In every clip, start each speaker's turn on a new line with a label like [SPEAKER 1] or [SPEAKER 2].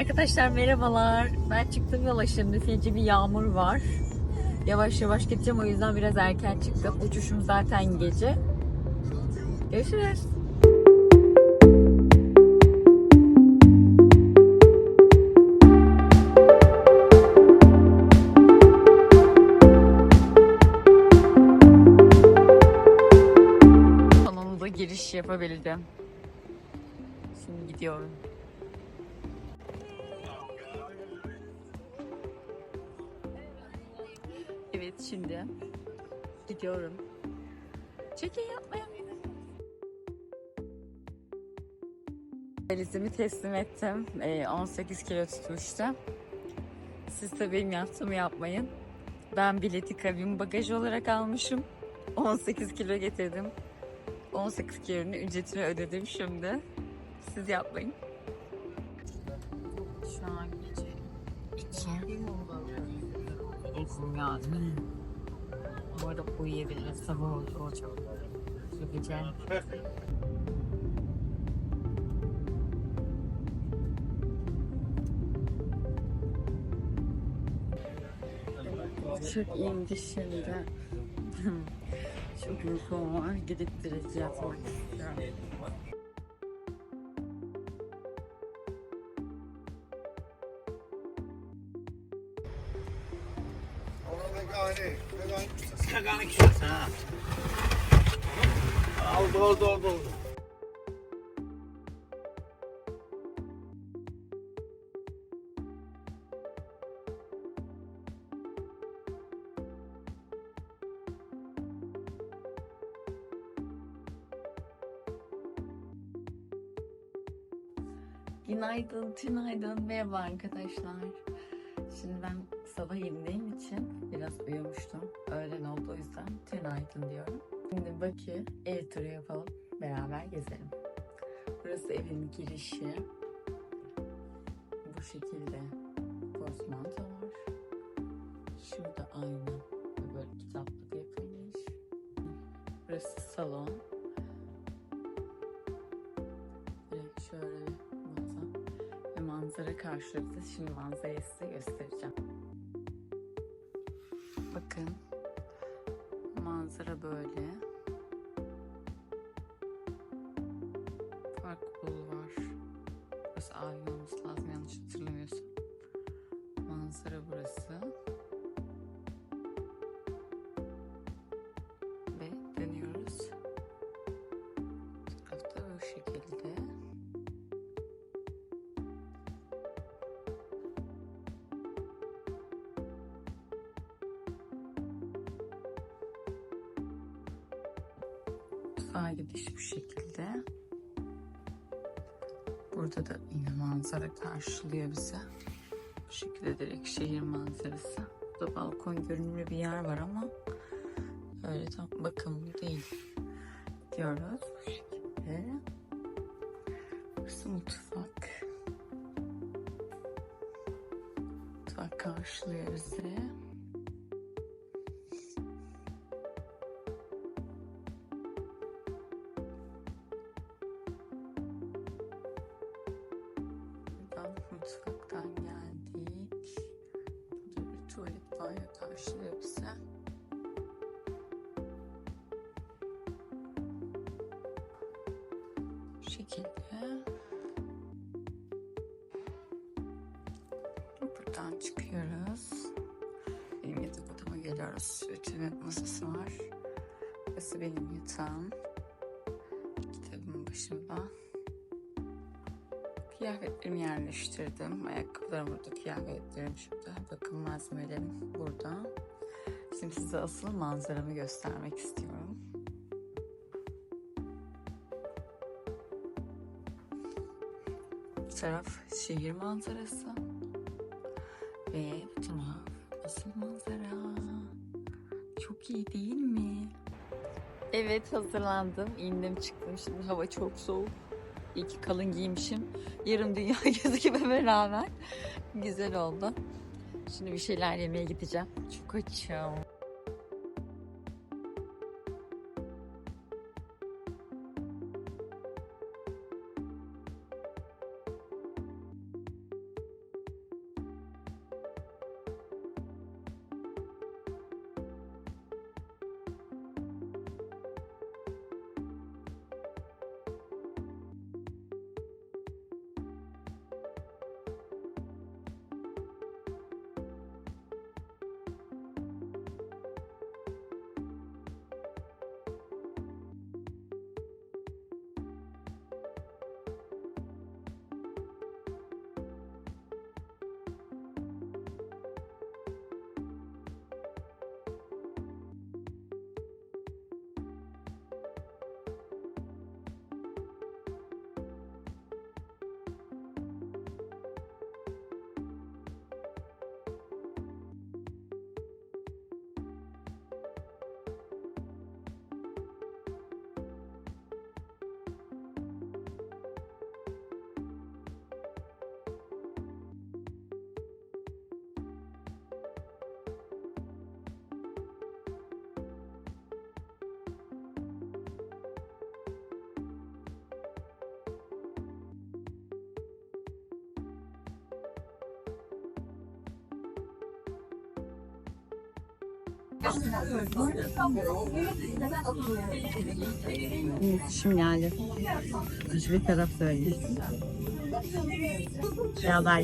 [SPEAKER 1] Arkadaşlar merhabalar. Ben çıktım yola şimdi. Feci bir yağmur var. Yavaş yavaş gideceğim o yüzden biraz erken çıktım. Uçuşum zaten gece. Görüşürüz. Sonunda giriş yapabildim. Şimdi gidiyorum. Evet şimdi gidiyorum. Çekin yapmaya. Valizimi teslim ettim. Ee, 18 kilo tutmuştu. Siz de benim yaptığımı yapmayın. Ben bileti kabin bagaj olarak almışım. 18 kilo getirdim. 18 kilonun ücretini ödedim şimdi. Siz yapmayın. Şu an gece 2. Uykum geldi. Bu arada uyuyabiliriz. Sabah olacak. Gece. Çok iyiydi şimdi. Çok uykum var. Gidip biraz yatmak istiyorum.
[SPEAKER 2] Oldu oldu oldu oldu.
[SPEAKER 1] Günaydın, günaydın. Merhaba arkadaşlar. Şimdi ben sabah indiğim için biraz uyumuştum. Öğlen oldu o yüzden günaydın diyorum. Şimdi Bakü ev turu yapalım. Beraber gezelim. Burası evin girişi. Bu şekilde portmanto var. Şurada ayna böyle kitaplık yapılmış. Burası salon. Manzara karşılıklı. Şimdi manzarayı size göstereceğim. Bakın. Manzara böyle. Park var. Burası olması lazım yanlış hatırlamıyorsam. Manzara burası. Sağa gidiş bu şekilde. Burada da yine manzara karşılıyor bize. Bu şekilde direkt şehir manzarası. Burada balkon görünümlü bir yer var ama öyle tam bakımlı değil. Diyoruz bu şekilde. Burası mutfak. Mutfak karşılıyor bizi. Mutfaktan geldik. Burada bir tuvalet banyo karşılıyor bize. Bu şekilde. Buradan çıkıyoruz. Benim yatak odama geliyoruz. Ütü masası var. Burası benim yatağım. Kitabım başımda. Kıyafetlerimi yerleştirdim. Ayakkabılarım burada, kıyafetlerim şurada. Bakım malzemelerim burada. Şimdi size asıl manzaramı göstermek istiyorum. Bu taraf şehir manzarası. Ve bu taraf asıl manzara. Çok iyi değil mi? Evet hazırlandım. İndim çıktım. Şimdi hava çok soğuk. İyi ki kalın giymişim. Yarım dünya gözükmeme rağmen güzel oldu. Şimdi bir şeyler yemeye gideceğim. Çok açım. Şimdi geldi. Hiçbir taraf söyleyeyim. Beraber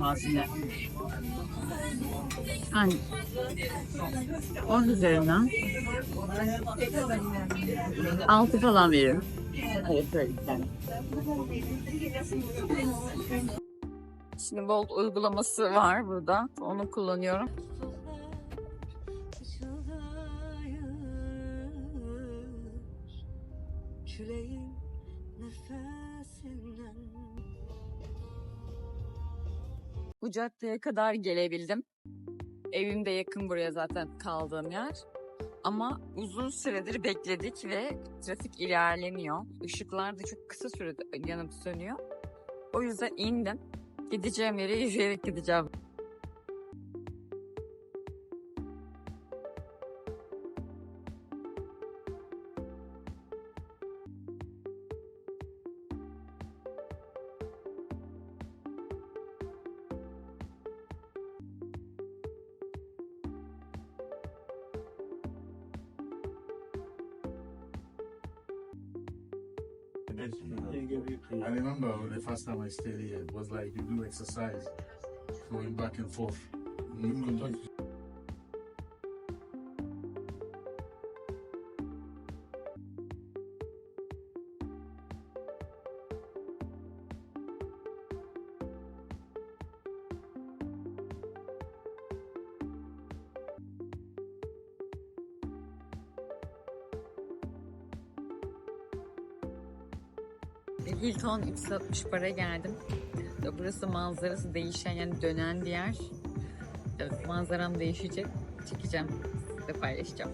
[SPEAKER 1] Fasulye. Yani 10 üzerinden 6 falan. Evet, yani. Şimdi Bolt uygulaması var burada. Onu kullanıyorum.
[SPEAKER 3] Küleğin
[SPEAKER 1] Bu caddeye kadar gelebildim. Evim de yakın buraya zaten kaldığım yer. Ama uzun süredir bekledik ve trafik ilerlemiyor. Işıklar da çok kısa sürede yanıp sönüyor. O yüzden indim. Gideceğim yere yürüyerek gideceğim.
[SPEAKER 2] I remember the first time I stayed here, it was like you do exercise going back and forth. Mm.
[SPEAKER 1] Hilton 360 para geldim. Burası manzarası değişen yani dönen bir yer. Evet, manzaram değişecek. Çekeceğim ve paylaşacağım.